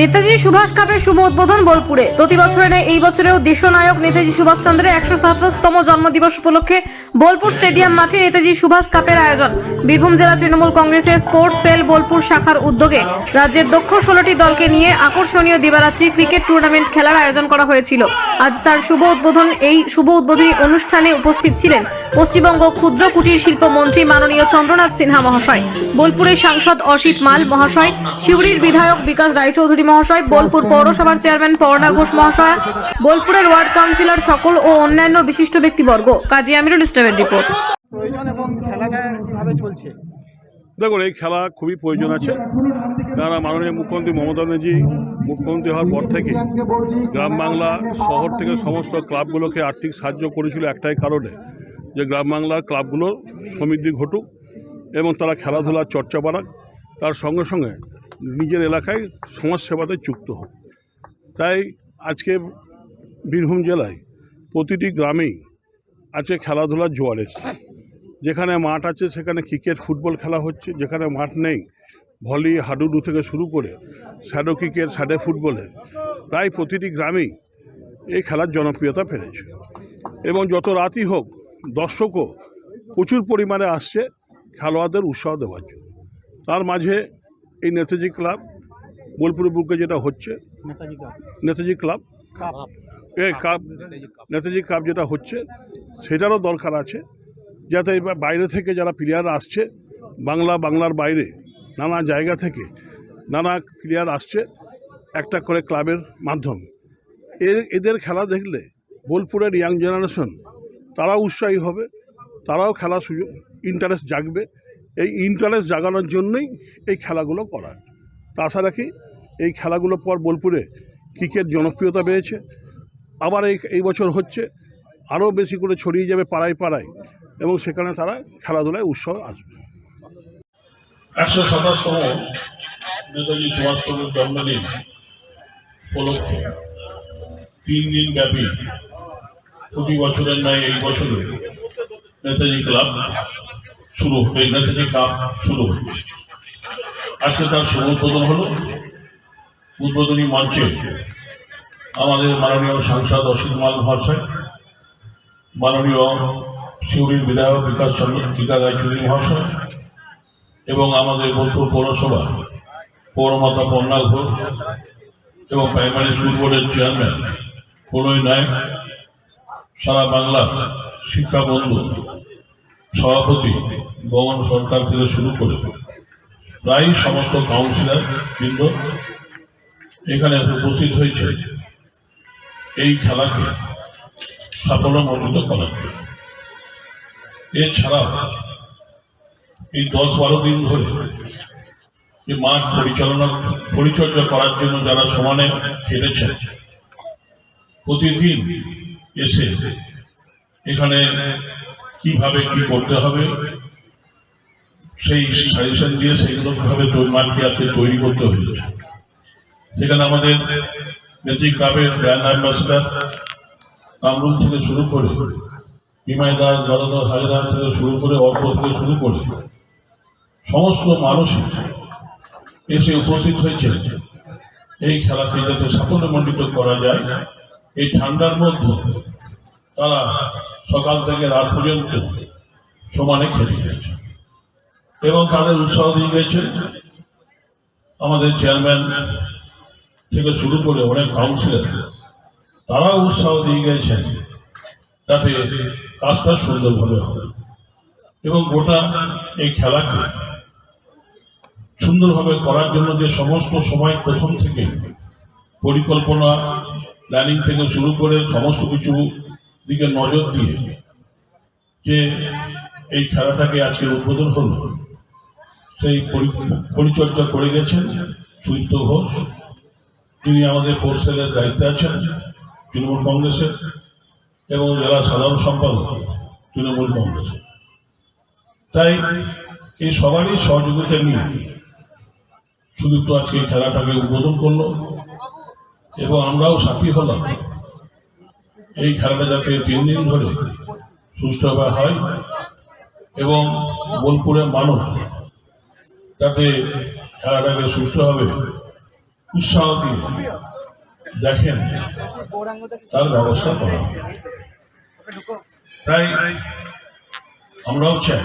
নেতাজি সুভাষ কাপের শুভ উদ্বোধন বোলপুরে। প্রতি ন্যায় এই বছরেও দেশনায়ক নেতাজি সুভাষচন্দ্রের একশো সাতাশতম জন্মদিবস উপলক্ষে বোলপুর স্টেডিয়াম মাঠে নেতাজি সুভাষ কাপের আয়োজন। বীরভূম জেলা তৃণমূল কংগ্রেসের স্পোর্টস সেল বোলপুর শাখার উদ্যোগে রাজ্যের দক্ষ ষোলোটি দলকে নিয়ে আকর্ষণীয় দিবারাত্রি ক্রিকেট টুর্নামেন্ট খেলার আয়োজন করা হয়েছিল। আজ তার শুভ উদ্বোধন এই শুভ উদ্বোধনী অনুষ্ঠানে উপস্থিত ছিলেন পশ্চিমবঙ্গ ক্ষুদ্র কুটির শিল্প মন্ত্রী মাননীয় চন্দ্রনাথ সিনহা মহাশয়, বোলপুরের সাংসদ অসিত মাল মহাশয় শিউড়ির বিধায়ক বিকাশ রায়চৌধুরী মহাশয় বোলপুর পৌরসভার চেয়ারম্যান পর্ণা ঘোষ মহাশয় বোলপুরের ওয়ার্ড কাউন্সিলর সকল ও অন্যান্য বিশিষ্ট ব্যক্তিবর্গ। কাজী আমিরুল ইসলামের রিপোর্ট। প্রয়োজন এবং খেলাটা কীভাবে চলছে? দেখুন এই খেলা খুবই প্রয়োজন আছে। কেননা মাননীয় মুখ্যমন্ত্রী মমতা ব্যানার্জি মুখ্যমন্ত্রী হওয়ার পর থেকে গ্রাম বাংলা শহর থেকে সমস্ত ক্লাবগুলোকে আর্থিক সাহায্য করেছিল একটাই কারণে যে গ্রাম বাংলার ক্লাবগুলোর সমৃদ্ধি ঘটুক এবং তারা খেলাধুলার চর্চা বাড়াক। তার সঙ্গে সঙ্গে নিজের এলাকায় সমাজসেবাতে যুক্ত হোক। তাই আজকে বীরভূম জেলায় প্রতিটি গ্রামেই আছে খেলাধুলার জোয়ার এসেছে। যেখানে মাঠ আছে, সেখানে ক্রিকেট, ফুটবল খেলা হচ্ছে। যেখানে মাঠ নেই, ভলি, হাডুডু থেকে শুরু করে শ্যাডো ক্রিকেট শ্যাডো ফুটবলে প্রায় প্রতিটি গ্রামেই এই খেলার জনপ্রিয়তা ফেলেছে। এবং যত রাতই হোক, দর্শকও প্রচুর পরিমাণে আসছে খেলোয়াড়দের উৎসাহ দেওয়ার জন্য। তার মাঝে এই নেতাজি ক্লাব বোলপুরের বুকে যেটা হচ্ছে নেতাজি ক্লাব। এই কাপ নেতাজি কাপ যেটা হচ্ছে সেটারও দরকার আছে যাতে এবার বাইরে থেকে যারা প্লেয়ার আসছে বাংলা বাংলার বাইরে নানা জায়গা থেকে নানা প্লেয়ার আসছে একটা করে ক্লাবের মাধ্যম। এর এদের খেলা দেখলে বোলপুরের ইয়াং জেনারেশন তারাও উৎসাহী হবে তারাও খেলা সুযোগ ইন্টারেস্ট জাগবে এই ইন্টারেস্ট জাগানোর জন্যই এই খেলাগুলো করা। তাছাড়া কি, এই খেলাগুলো পর বোলপুরে ক্রিকেট জনপ্রিয়তা পেয়েছে আবার এই এই বছর হচ্ছে আরও বেশি করে ছড়িয়ে যাবে পাড়ায় পাড়ায় এবং সেখানে তারা খেলাধুলায় উৎসাহ আসবে। একশো সাতাশতম নেতাজি সুভাষচন্দ্রের জন্মদিন উপলক্ষে তিন দিন ব্যাপী প্রতি বছরের ন্যায় এই বছরে নেতাজি ক্লাব শুরু এই নেতাজি কাপ শুরু হচ্ছে আজকে তার শুভ উদ্বোধন হলো। উদ্বোধনী মঞ্চে আমাদের মাননীয় সাংসদ অসিত মাল মহাশয়, মাননীয় শিউরির বিধায়ক বিকাশ চন্দ্র, বিকাশ রায়চৌধুরী মহাশয়, এবং আমাদের বোলপুর পৌরসভা পৌরমাতা পন্না ঘোষ এবং প্রাইমারি স্কুল বোর্ডের চেয়ারম্যান প্রণয় নায়ক, সারা বাংলা শিক্ষা বন্ধু সভাপতি গগন সরকার থেকে শুরু করে প্রায় সমস্ত কাউন্সিলর বৃন্দ এখানে উপস্থিত হয়েছে। এই খেলাকে সাফল্যমণ্ডিত করার এছাড়াও এই দশ বারো দিন ধরে যে মাঠ পরিচালনা পরিচর্যা করার জন্য যারা সমানে খেলেছেন, প্রতিদিন এসে এখানে কীভাবে কি করতে হবে? সেই সাজেশন দিয়ে সেগুলো তৈ- আজকে তৈরি করতে হয়েছে? সেখানে আমাদের নেত্রী ক্লাবের ব্র্যান্ড অ্যাম্বাসেডার কামরুল থেকে শুরু করে বিমাই দাস গদাধর হাজরা থেকে শুরু করে অর্ক থেকে শুরু করে সমস্ত মানুষই এসে উপস্থিত হয়েছে এই খেলাকে যাতে সাফল্যমণ্ডিত করা যায়। এই ঠান্ডার মধ্যে তারা সকাল থেকে রাত পর্যন্ত সমানে খেলে গেছে। এবং তাদের উৎসাহ দিয়ে গেছে। আমাদের চেয়ারম্যান থেকে শুরু করে অনেক কাউন্সিলর, তারাও উৎসাহ দিয়ে গেছেন যাতে কাজটা সুন্দরভাবে হবে এবং গোটা এই খেলাকে সুন্দরভাবে করার জন্য যে সমস্ত সময় প্রথম থেকে পরিকল্পনা প্ল্যানিং থেকে শুরু করে সমস্ত কিছু দিকে নজর দিয়ে যে এই খেলাটাকে আজকে উদ্বোধন হলো, সেই পরিচর্যা করে গেছেন সুইত্য ঘোষ। তিনি আমাদের পোর্সেলের দায়িত্বে আছেন, তৃণমূল কংগ্রেসের, এবং জেলা সাধারণ সম্পাদক তৃণমূল কংগ্রেসের। তাই এই সবারই সহযোগিতা নিয়ে সুদীপ্ত আজকে খেলাটাকে উদ্বোধন করল, এবং আমরাও সাথী হলাম। এই খেলাটা যাতে তিন দিন ধরে সুস্থভাবে হয় এবং বোলপুরের মানুষ যাতে খেলাটাকে সুস্থভাবে উৎসাহ দিয়ে দেখেন তার ব্যবস্থা করা। তাই আমরাও চাই